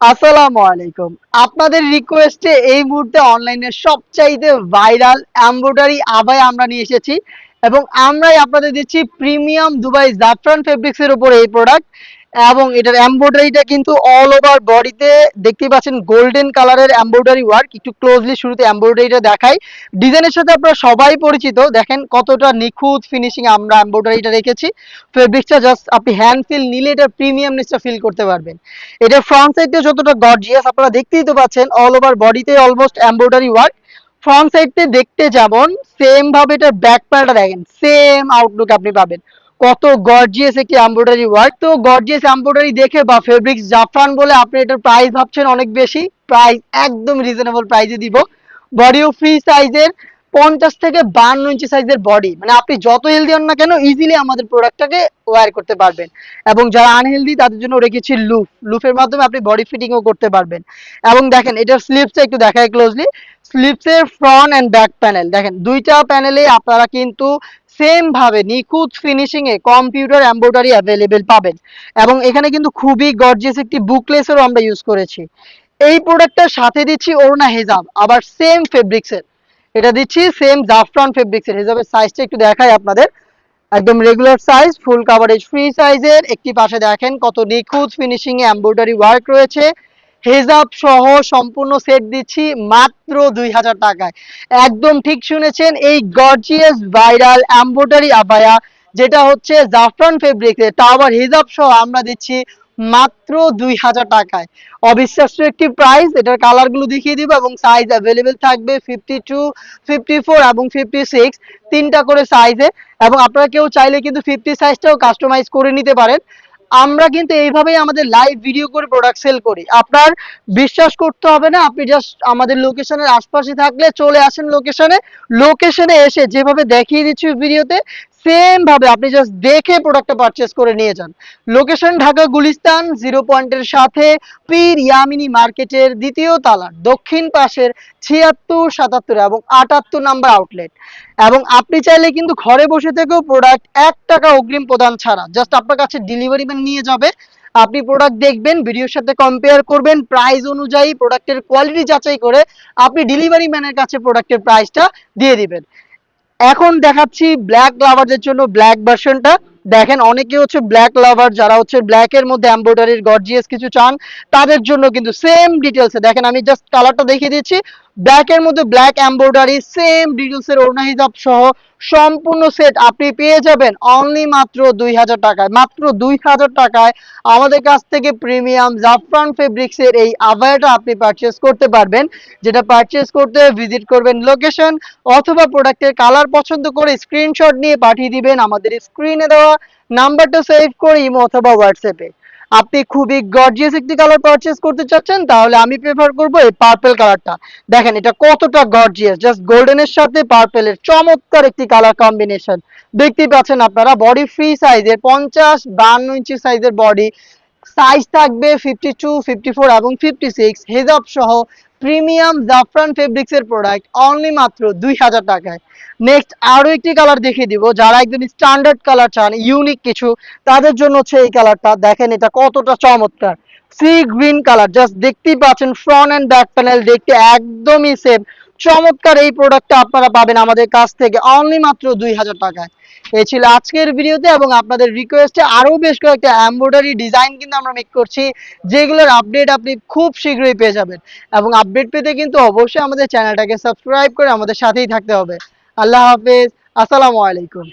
আসসালামু আলাইকুম। আপনাদের রিকোয়েস্টে এই মুহূর্তে অনলাইনে সবচাইতে ভাইরাল এমব্রয়ডারি আবাই আমরা নিয়ে এসেছি এবং আমরাই আপনাদের দিচ্ছি প্রিমিয়াম দুবাই জাফরান ফেব্রিক্সের উপর এই প্রোডাক্ট এবং এটার এমব্রয়ডারিটা কিন্তু অল ওভার বডিতে দেখতে পাচ্ছেন গোল্ডেন কালারের এমব্রয়ডারি ওয়ার্ক একটু ক্লোজলি শুরুতে এমব্রয়ডারিটা দেখাই। ডিজাইনের সাথে আপনারা সবাই পরিচিত। দেখেন কতটা নিখুঁত ফিনিশিং আমরা এমব্রয়ডারিটা রেখেছি। ফেব্রিক্সটা জাস্ট আপনি হ্যান্ড ফিল নিলে এটার প্রিমিয়ামনেসটা ফিল করতে পারবেন। এটা ফ্রন্ট সাইডে যতটা গর্জিয়াস আপনারা দেখতেই তো পাচ্ছেন অল ওভার বডিতে অলমোস্ট এমব্রয়ডারি ওয়ার্ক ফ্রন্ট সাইডতে দেখতে যেমন সেম ভাবে এটার ব্যাক প্যানটা দেখেন সেম আউটলুক আপনি পাবেন। কত গর্জিয়াস একটি এমব্রয়ডারি ওয়ার্ক তো গর্জিয়াস এমব্রয়ডারি দেখে বা ফেব্রিক্স জাফরান বলে আপনি এটার প্রাইস ভাবছেন অনেক বেশি। প্রাইস একদম রিজনেবল প্রাইসে দিব। বডিও ফ্রি সাইজের পঞ্চাশ থেকে বান্ন ইঞ্চি সাইজের বডি মানে আপনি যত হেলদি হন না কেন ইজিলি আমাদের প্রোডাক্টটাকে ওয়ার করতে পারবেন। এবং যারা আনহেলদি তাদের জন্য রেখেছি লুফ লুফের মাধ্যমে আপনি বডি ফিটিংও করতে পারবেন। এবং দেখেন, এটার স্লিপসটা একটু দেখায় ক্লোজলি স্লিপসের ফ্রন্ট অ্যান্ড ব্যাক প্যানেল দেখেন, দুইটা প্যানেলে আপনারা কিন্তু সেম ভাবে নিখুঁত ফিনিশিং এ কম্পিউটার এমব্রয়ডারি অ্যাভেলেবেল পাবেন। এবং এখানে কিন্তু খুবই গর্জিয়াস একটি বুকলেসেরও আমরা ইউজ করেছি। এই প্রোডাক্টটার সাথে দিচ্ছি অরুণা হেজাব, আবার সেম ফেব্রিক্সের এটা দিচ্ছি সেম জাফরান ফেব্রিক্সের হেজাবের সাইজটা একটু দেখাই আপনাদের। একদম regular size full coverage free সাইজের একটি পাশে দেখেন কত নিখুঁত ফিনিশিং এ এমব্রয়ডারি ওয়ার্ক রয়েছে। হেজাব সহ সম্পূর্ণ সেট দিচ্ছি মাত্র দুই হাজার টাকায়। একদম ঠিক শুনেছেন, এই গর্জিয়াস ভাইরাল এমব্রয়ডারি আবায়া, যেটা হচ্ছে জাফরান ফেব্রিক্স আবার হেজাব সহ আমরা দিচ্ছি মাত্র দুই হাজার টাকায়। অবিশ্বাস্য একটি প্রাইস এটার কালারগুলো দেখিয়ে দিব এবং সাইজ অ্যাভেলেবেল থাকবে ফিফটি টু ফিফটি ফোর এবং ফিফটি সিক্স তিনটা করে সাইজে এবং আপনারা কেউ চাইলে কিন্তু ফিফটি সাইজটাও কাস্টমাইজ করে নিতে পারেন। আমরা কিন্তু এইভাবেই আমাদের লাইভ ভিডিও করে প্রোডাক্ট সেল করি। আপনার বিশ্বাস করতে হবে না, আপনি জাস্ট আমাদের লোকেশনের আশপাশে থাকলে চলে আসেন লোকেশনে লোকেশনে এসে যেভাবে দেখিয়ে দিচ্ছি ভিডিওতে সেম ভাবে আপনি জাস্ট দেখে প্রোডাক্টটা পারচেস করে নিয়ে যান। লোকেশন ঢাকা গুলিস্তান জিরো পয়েন্টের সাথে পীর ইয়ামিনী মার্কেটের দ্বিতীয় তালার, দক্ষিণ পাশের ছিয়াত্তর, সাতাত্তর এবং আটাত্তর নাম্বার আউটলেট এবং আপনি চাইলে কিন্তু ঘরে বসে থেকেও প্রোডাক্ট এক টাকা অগ্রিম প্রদান ছাড়া জাস্ট আপনার কাছে ডেলিভারি ম্যান নিয়ে যাবে। আপনি প্রোডাক্ট দেখবেন ভিডিওর সাথে কম্পেয়ার করবেন প্রাইস অনুযায়ী প্রোডাক্টের কোয়ালিটি যাচাই করে আপনি ডেলিভারি ম্যানের কাছে প্রোডাক্টের প্রাইসটা দিয়ে দিবেন। এখন দেখাচ্ছি ব্ল্যাক লাভারদের জন্য ব্ল্যাক ভার্সনটা দেখেন, অনেকে হচ্ছে ব্ল্যাক লাভার যারা হচ্ছে ব্ল্যাক এর মধ্যে এমব্রয়ডারির গর্জিয়াস কিছু চান, তাদের জন্য কিন্তু সেম ডিটেলসে দেখেন, আমি জাস্ট কালারটা দেখিয়ে দিচ্ছি। ব্ল্যাক এর মধ্যে ব্ল্যাক এমব্রয়ডারি সেম ডিটেলস এর ওড়না হিসাব সহ সম্পূর্ণ সেট আপনি পেয়ে যাবেন অনলি মাত্র দুই হাজার টাকায়। মাত্র দুই হাজার টাকায় আমাদের কাছ থেকে প্রিমিয়াম জাফরান ফেব্রিক্স এর এই আভায়াটা আপনি পারচেস করতে পারবেন। যেটা পারচেস করতে ভিজিট করবেন লোকেশন অথবা প্রোডাক্টের কালার পছন্দ করে স্ক্রিনশট নিয়ে পাঠিয়ে দিবেন। আমাদের স্ক্রিনে দেওয়া নাম্বারটা সেভ করে ইমো অথবা হোয়াটসঅ্যাপে আপনি খুবই গর্জিয়াস একটি কালার পারচেস করতে চাচ্ছেন, তাহলে আমি প্রেফার করব এই পার্পল কালারটা দেখেন, এটা কতটা গর্জিয়াস জাস্ট গোল্ডেনের সাথে পার্পেলের চমৎকার একটি কালার কম্বিনেশন দেখতেই পাচ্ছেন আপনারা বডি ফ্রি সাইজের পঞ্চাশ বান্ন ইঞ্চি সাইজের বডি সাইজ থাকবে ফিফটি টু ফিফটি ফোর এবং ফিফটি সিক্স হেজাব সহ প্রিমিয়াম জাফরান ফেব্রিক্স এর প্রোডাক্ট অনলি মাত্র দুই হাজার টাকায়। নেক্সট আরও একটি কালার দেখিয়ে দিব, যারা একদম স্ট্যান্ডার্ড কালার চান ইউনিক কিছু, তাদের জন্য হচ্ছে এই কালারটা দেখেন এটা কতটা চমৎকার। সি গ্রিন কালার জাস্ট দেখতেই পাচ্ছেন ফ্রন্ট অ্যান্ড ব্যাক প্যানেল দেখতে একদমই সেম চমৎকার এই প্রোডাক্টটা আপনারা পাবেন আমাদের কাছ থেকে অনলি মাত্র দুই হাজার টাকায়। এই ছিল আজকের ভিডিওতে এবং আপনাদের রিকোয়েস্টে আরও বেশ কয়েকটা এমব্রয়ডারি ডিজাইন কিন্তু আমরা মেক করছি, যেগুলোর আপডেট আপনি খুব শীঘ্রই পেয়ে যাবেন। এবং আপডেট পেতে কিন্তু অবশ্যই আমাদের চ্যানেলটাকে সাবস্ক্রাইব করে আমাদের সাথেই থাকতে হবে। আল্লাহ হাফেজ, আসসালামু আলাইকুম।